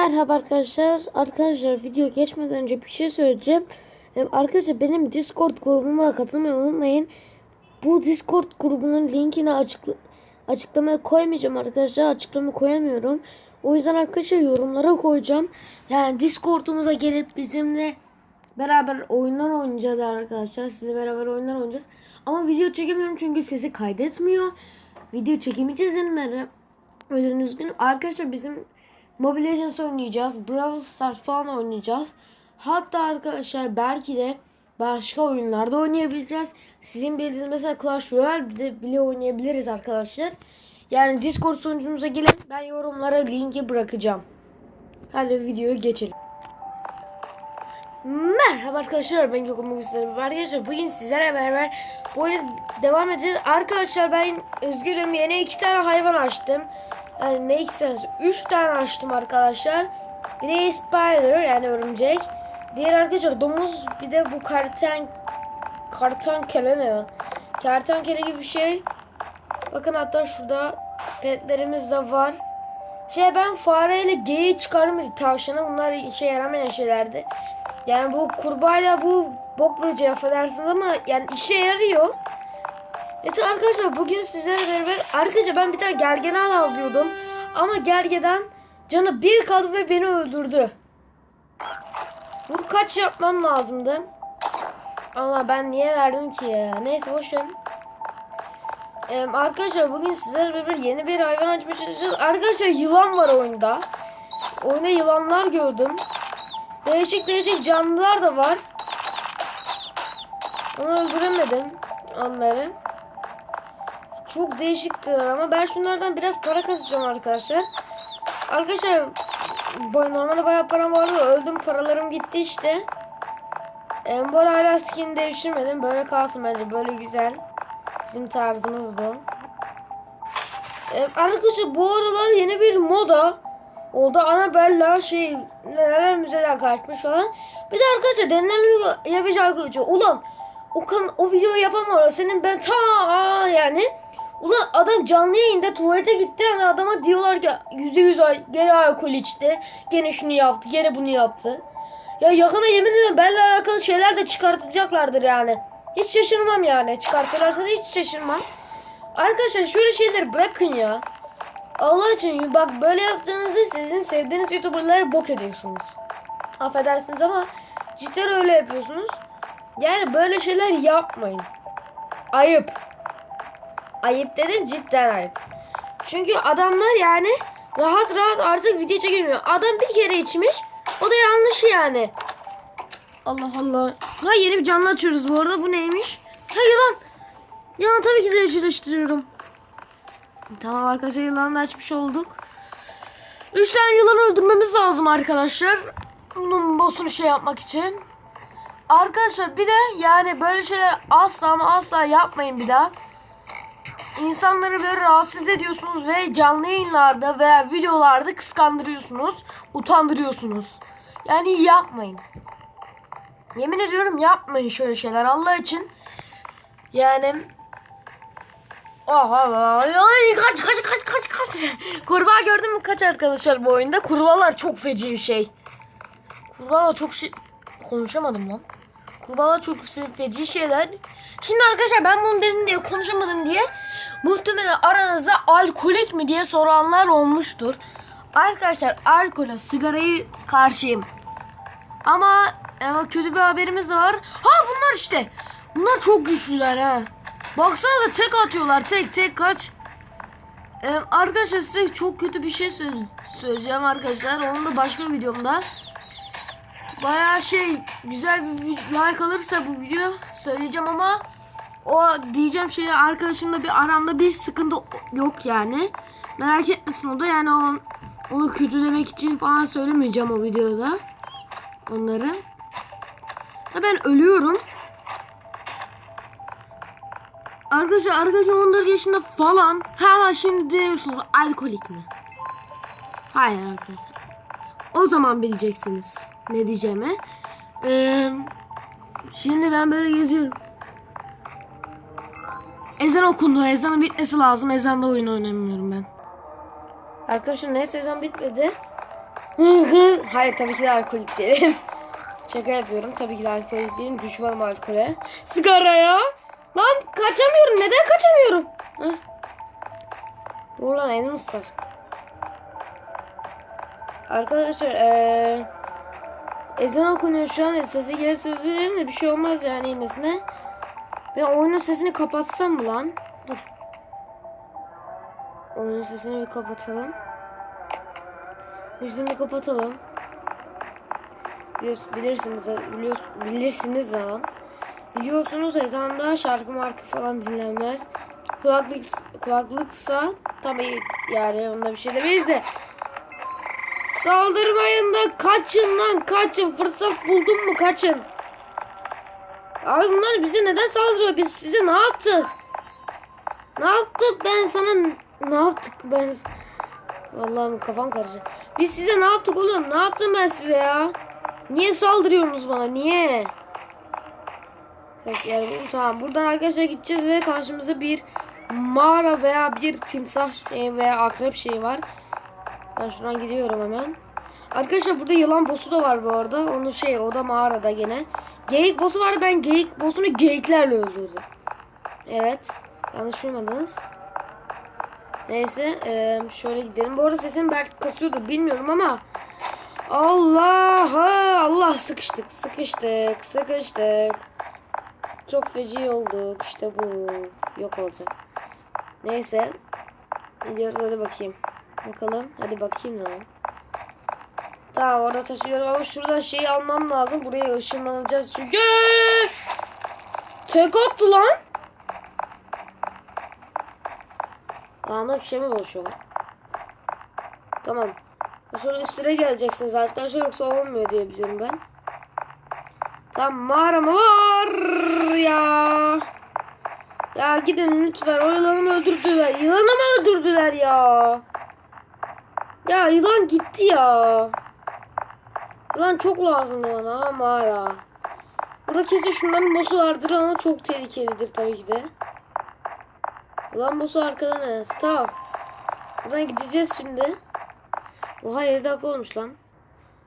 Merhaba arkadaşlar. Arkadaşlar video geçmeden önce bir şey söyleyeceğim. Ee, Arkadaşlar benim Discord grubuma katılmayı unutmayın. Bu Discord grubunun linkini açıkla açıklamaya koymayacağım arkadaşlar. Açıklama koyamıyorum. O yüzden arkadaşlar yorumlara koyacağım. Yani Discord'umuza gelip bizimle beraber oyunlar oynayacağız arkadaşlar. Sizle beraber oyunlar oynayacağız. Ama video çekemiyorum çünkü sesi kaydetmiyor. Video çekemeyeceğiz yani o yüzden üzgünüm. Arkadaşlar bizim Mobile Legends oynayacağız. Brawl Stars falan oynayacağız. Hatta arkadaşlar belki de başka oyunlarda oynayabileceğiz. Sizin bildiğiniz mesela Clash Royale bile oynayabiliriz arkadaşlar. Yani Discord sunucumuza gelin. Ben yorumlara linki bırakacağım. Hadi videoya geçelim. Merhaba arkadaşlar ben Gökhan Bugün Arkadaşlar bugün sizlerle beraber oyuna devam edeceğiz. Arkadaşlar ben üzgünüm yeni iki tane hayvan açtım. Yani ne ikisi üç tane açtım arkadaşlar. Biri spider yani örümcek. Diğer arkadaşlar domuz bir de bu kartan kartankele ne? Kertenkele gibi bir şey. Bakın hatta şurada petlerimiz de var. Şey ben fareyle geyi çıkardım tavşana bunlar işe yaramayan şeylerdi. Yani bu kurbağayla bu bok böceği affedersiniz ama yani işe yarıyor. Evet arkadaşlar bugün sizlerle beraber arkadaşlar ben bir tane gergedan avlıyordum. Ama gergedan canı bir kaldı ve beni öldürdü. Bu kaç yapmam lazımdı. Ama ben niye verdim ki ya? Neyse boş verin. Ee, arkadaşlar bugün sizlerle beraber yeni bir hayvan açmaya çalışacağız. Arkadaşlar yılan var oyunda. Oyunda yılanlar gördüm. Değişik değişik canlılar da var. Onu öldüremedim onları. Çok değişiktir ama ben şunlardan biraz para kasacağım arkadaşlar. Arkadaşlar bu- normalde bayağı param vardı öldüm paralarım gitti işte. Arada hala skin değiştirmedim. Böyle kalsın bence böyle güzel. Bizim tarzımız bu. Arkadaşlar bu aralar yeni bir moda. O da Annabella şey neler müzeler kaçmış falan. Bir de arkadaşlar denilen yapacak arkadaşlar. Ulan o kan o videoyu yapamam senin ben ta yani. Ulan adam canlı yayında tuvalete gitti hani adama diyorlar ki yüzde yüz gene alkol içti. Gene şunu yaptı gene bunu yaptı. Ya yakına yemin ederim benimle alakalı şeyler de çıkartacaklardır yani. Hiç şaşırmam yani. Çıkartırlarsa da hiç şaşırmam. Arkadaşlar şöyle şeyleri bırakın ya. Allah için bak böyle yaptığınızda sizin sevdiğiniz youtuberları bok ediyorsunuz. Affedersiniz ama cidden öyle yapıyorsunuz. Yani böyle şeyler yapmayın. Ayıp. Ayıp dedim cidden ayıp. Çünkü adamlar yani rahat rahat artık video çekemiyor. Adam bir kere içmiş. O da yanlış yani. Allah Allah. Ha yeni bir canlı açıyoruz bu arada. Bu neymiş? Ha yılan. Yılan tabii ki de. Tamam arkadaşlar yılanı açmış olduk. Üç tane yılan öldürmemiz lazım arkadaşlar. Bunun boss'unu şey yapmak için. Arkadaşlar bir de yani böyle şeyler asla ama asla yapmayın bir daha. İnsanları böyle rahatsız ediyorsunuz ve canlı yayınlarda veya videolarda kıskandırıyorsunuz, utandırıyorsunuz. Yani yapmayın. Yemin ediyorum yapmayın şöyle şeyler Allah için. Yani Aha ay kaç kaç kaç kaç kaç. Kurbağa gördün mü kaç arkadaşlar bu oyunda? Kurbağalar çok feci bir şey. Kurbağalar çok şey konuşamadım lan. Kurbağalar çok feci şeyler. Şimdi arkadaşlar ben bunu dedim diye konuşamadım diye muhtemelen aranızda alkolik mi diye soranlar olmuştur. Arkadaşlar alkola sigarayı karşıyım. Ama ama kötü bir haberimiz var. Ha bunlar işte. Bunlar çok güçlüler ha. Baksana tek atıyorlar tek tek kaç. Ee, arkadaşlar size çok kötü bir şey söyle söyleyeceğim arkadaşlar. Onu da başka videomda. Baya şey güzel bir like alırsa bu video söyleyeceğim ama o diyeceğim şey arkadaşımla bir aramda bir sıkıntı yok yani. Merak etmesin o da yani o, onu kötülemek için falan söylemeyeceğim o videoda. Onları. Ha ben ölüyorum. Arkadaşlar arkadaşım 14 yaşında falan. Hemen şimdi diyorsunuz alkolik mi? Hayır arkadaşlar. O zaman bileceksiniz ne diyeceğimi. Ee, şimdi ben böyle geziyorum. Ezan okundu. Ezanın bitmesi lazım. Ezanda oyun oynamıyorum ben. Arkadaşlar neyse ezan bitmedi. Hayır tabii ki de alkolik değilim. Şaka yapıyorum. Tabii ki de alkolik değilim. Düşmanım alkole. Sigaraya. Lan kaçamıyorum. Neden kaçamıyorum? Heh. Dur lan elim ıslak. Arkadaşlar eee ezan okunuyor şu an. Sesi özür dilerim de bir şey olmaz yani iğnesine. Ben oyunun sesini kapatsam mı lan? Dur. Oyunun sesini bir kapatalım. Müziğini kapatalım. Biliyorsun, bilirsiniz, biliyorsun, bilirsiniz lan. Biliyorsunuz ezanda şarkı markı falan dinlenmez. Kulaklık, kulaklıksa tabii yani onda bir şey demeyiz de. Saldırmayın da kaçın lan kaçın. Fırsat buldun mu kaçın. Abi bunlar bize neden saldırıyor? Biz size ne yaptık? Ne yaptık ben sana ne yaptık ben Vallahi kafam karışacak. Biz size ne yaptık oğlum? Ne yaptım ben size ya? Niye saldırıyorsunuz bana? Niye? Bu- tamam buradan arkadaşlar gideceğiz ve karşımızda bir mağara veya bir timsah şey veya akrep şeyi var. Ben şuradan gidiyorum hemen. Arkadaşlar burada yılan boss'u da var bu arada. Onu şey o da mağarada gene. Geyik boss'u var. Ben geyik boss'unu geyiklerle öldürdüm. Evet. Yanlış duymadınız. Neyse eee, şöyle gidelim. Bu arada sesim belki kasıyordur bilmiyorum ama Allah Allah sıkıştık sıkıştık sıkıştık. Çok feci olduk işte bu yok olacak. Neyse gidiyoruz hadi bakayım. Bakalım hadi bakayım lan. Tamam orada taşıyorum ama şuradan şeyi almam lazım. Buraya ışınlanacağız çünkü. Tek attı lan. Ağımda bir şey mi dolaşıyor lan? Tamam. Şöyle üstüne geleceksiniz arkadaşlar yoksa olmuyor diye biliyorum ben. Tamam mağara mı var ya? Ya gidin lütfen o yılanı öldürdüler. Yılanı mı öldürdüler ya? Ya yılan gitti ya. Yılan çok lazım bana ha mağara. Burada kesin şunların boss'u vardır ama çok tehlikelidir tabii ki de. Ulan boss'u arkada ne? Stop. Buradan gideceğiz şimdi. Oha 7 dakika olmuş lan.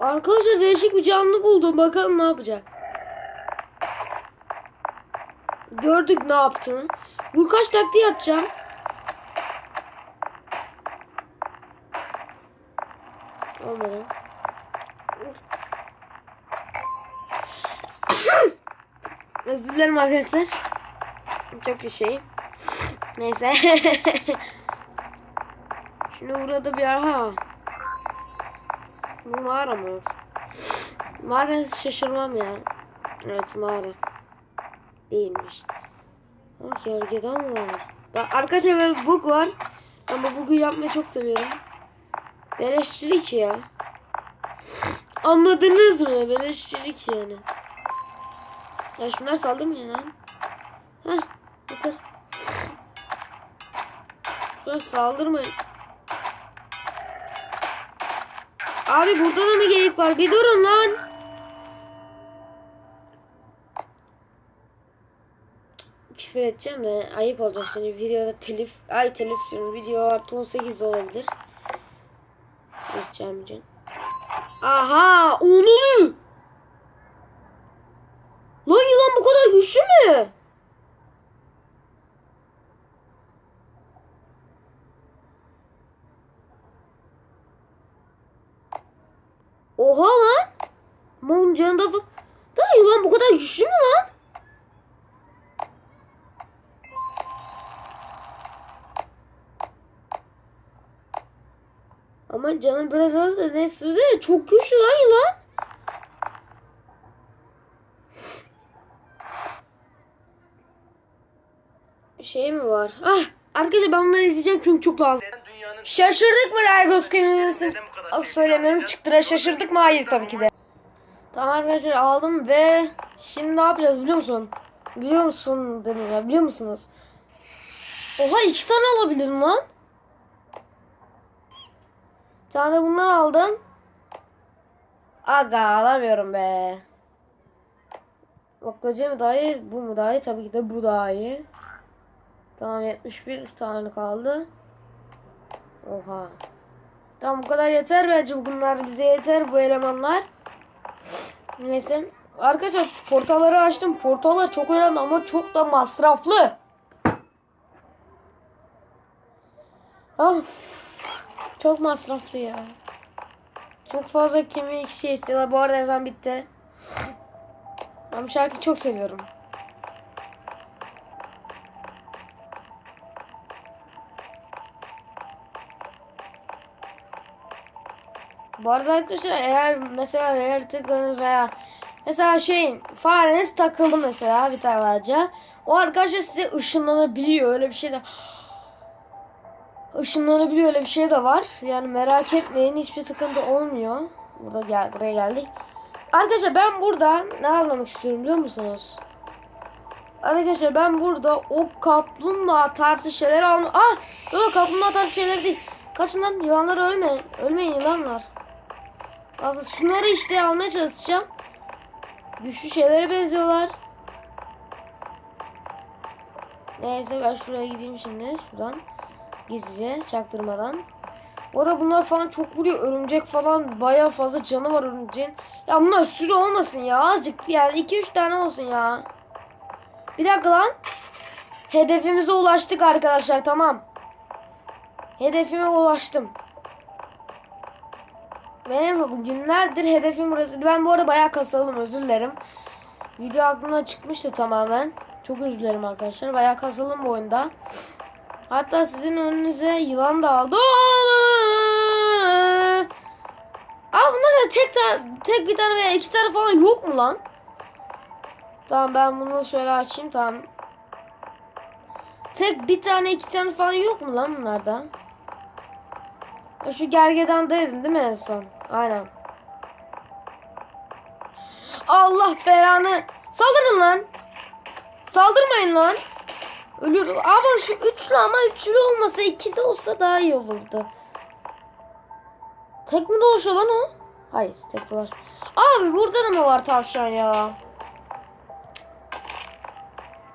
Arkadaşlar değişik bir canlı buldum. Bakalım ne yapacak. Gördük ne yaptığını. Vur kaç taktiği yapacağım. Olmadı. Özür dilerim arkadaşlar. Çok şey. Neyse. Şimdi burada bir ara. Bu mağara mı? Mağara şaşırmam ya. Evet mağara. Değilmiş. Ah gergedan var. Ya arkadaşlar böyle bug var. Ama bug'u yapmayı çok seviyorum. Beleşçilik ya. Anladınız mı? Beleşçilik yani. Ya şunlar saldırmıyor lan. Heh. Bakın. Şuna saldırmayın. Abi burada da mı geyik var? Bir durun lan. Küfür edeceğim de ayıp olacak şimdi videoda telif ay telif diyorum video artı 18 de olabilir. Küfür edeceğim için. Aha onu Lan kadar güçlü mü? Oha lan. Mon canında. Da yılan bu kadar güçlü mü lan? Ama canım biraz az da neyse de çok güçlü lan yılan. Şey mi var? Ah arkadaşlar ben bunları izleyeceğim çünkü çok lazım. Şaşırdık mı bu kadar Ak söylemiyorum çıktıra şaşırdık mı? Hayır tabii ki de. Tamam arkadaşlar aldım ve şimdi ne yapacağız biliyor musun? Biliyor musun dedim ya biliyor musunuz? Oha iki tane alabilirim lan. Bir tane bundan aldım. Aga alamıyorum be. Baklacı mı daha iyi bu mu daha iyi tabii ki de bu daha iyi. Tamam 71 tane kaldı. Oha. Tamam bu kadar yeter bence bunlar bize yeter bu elemanlar. Neyse. Arkadaşlar portalları açtım. Portallar çok önemli ama çok da masraflı. Of. Çok masraflı ya. Çok fazla kemik şey istiyorlar. Bu arada ezan bitti. Ben bu şarkıyı çok seviyorum. Bu arada arkadaşlar eğer mesela eğer tıkladınız veya mesela şeyin fareniz takıldı mesela bir tane ağaca. O arkadaşlar size ışınlanabiliyor öyle bir şey de ışınlanabiliyor öyle bir şey de var. Yani merak etmeyin hiçbir sıkıntı olmuyor. Burada gel buraya geldik. Arkadaşlar ben burada ne anlamak istiyorum biliyor musunuz? Arkadaşlar ben burada o kaplumbağa tarzı şeyler alma. Ah! Yok kaplumbağa tarzı şeyler değil. Kaçın lan yılanlar ölme. Ölmeyin yılanlar. Aslında şunları işte almaya çalışacağım. Güçlü şeylere benziyorlar. Neyse ben şuraya gideyim şimdi. Şuradan. Gizlice çaktırmadan. Orada bunlar falan çok vuruyor. Örümcek falan bayağı fazla canı var örümceğin. Ya bunlar sürü olmasın ya. Azıcık yani 2-3 tane olsun ya. Bir dakika lan. Hedefimize ulaştık arkadaşlar tamam. Hedefime ulaştım. Benim günlerdir hedefim burası. Ben bu arada bayağı kasalım özür dilerim. Video aklımda çıkmıştı tamamen. Çok özür dilerim arkadaşlar. Bayağı kasalım bu oyunda. Hatta sizin önünüze yılan da aldı. Aa bunlar da tek, tek bir tane veya iki tane falan yok mu lan? Tamam ben bunu şöyle açayım tamam. Tek bir tane iki tane falan yok mu lan bunlarda? Şu gergedandaydın değil mi en son? Aynen. Allah belanı. Saldırın lan. Saldırmayın lan. Ölüyorum. Ama şu üçlü ama üçlü olmasa iki de olsa daha iyi olurdu. Tek mi dolaşıyor lan o? Hayır tek dolaş. Abi burada da mı var tavşan ya?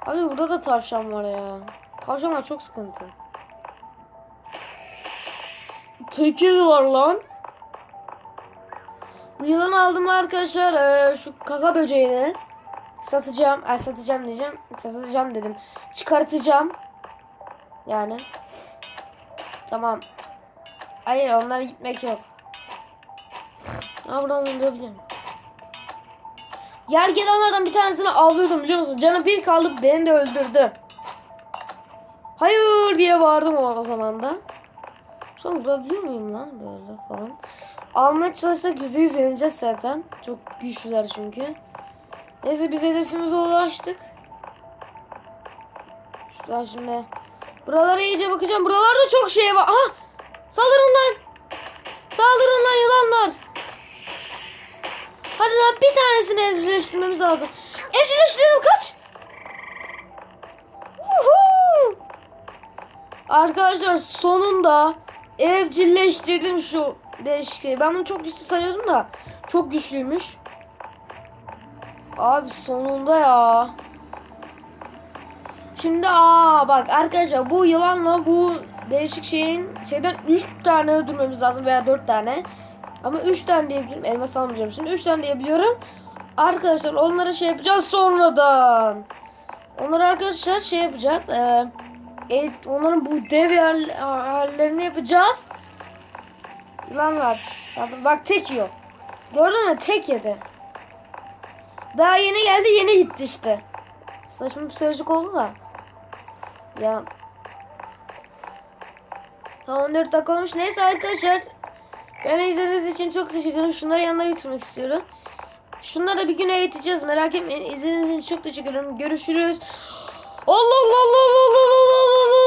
Abi burada da tavşan var ya. Tavşanlar çok sıkıntı. Tekiz var lan. Bu yılanı aldım arkadaşlar. Ee, şu kaka böceğini satacağım. Ay satacağım diyeceğim. Satacağım dedim. Çıkartacağım. Yani. Tamam. Hayır onlara gitmek yok. Ha buradan öldürebilirim. Gergedanlardan bir tanesini avlıyordum biliyor musun? Canı bir kaldı beni de öldürdü. Hayır diye bağırdım o, o zaman da. An vurabiliyor muyum lan böyle falan. Almaya çalışsak yüzde yüz yeneceğiz zaten. Çok güçlüler çünkü. Neyse biz hedefimize ulaştık. Şuradan şimdi. Buralara iyice bakacağım. Buralarda çok şey var. Aha! Saldırın lan! Saldırın lan yılanlar! Hadi lan bir tanesini evcilleştirmemiz lazım. Evcilleştirelim kaç! Uhu! Arkadaşlar sonunda evcilleştirdim şu değişik. Ben bunu çok güçlü sanıyordum da çok güçlüymüş. Abi sonunda ya. Şimdi aa bak arkadaşlar bu yılanla bu değişik şeyin şeyden 3 tane öldürmemiz lazım veya 4 tane. Ama 3 tane diyebilirim. Elmas almayacağım şimdi. 3 tane diyebiliyorum. Arkadaşlar onlara şey yapacağız sonradan. Onları arkadaşlar şey yapacağız. Ee, evet, onların bu dev yer- hallerini yapacağız. Yılanlar. Bak, bak tek yiyor. Gördün mü? Tek yedi. Daha yeni geldi yeni gitti işte. Saçma bir sözcük oldu da. Ya. Ha 14 dakika olmuş. Neyse arkadaşlar. Beni izlediğiniz için çok teşekkür ederim. Şunları yanına bitirmek istiyorum. Şunları da bir gün eğiteceğiz. Merak etmeyin. İzlediğiniz için çok teşekkür ederim. Görüşürüz. Allah Allah Allah Allah Allah Allah.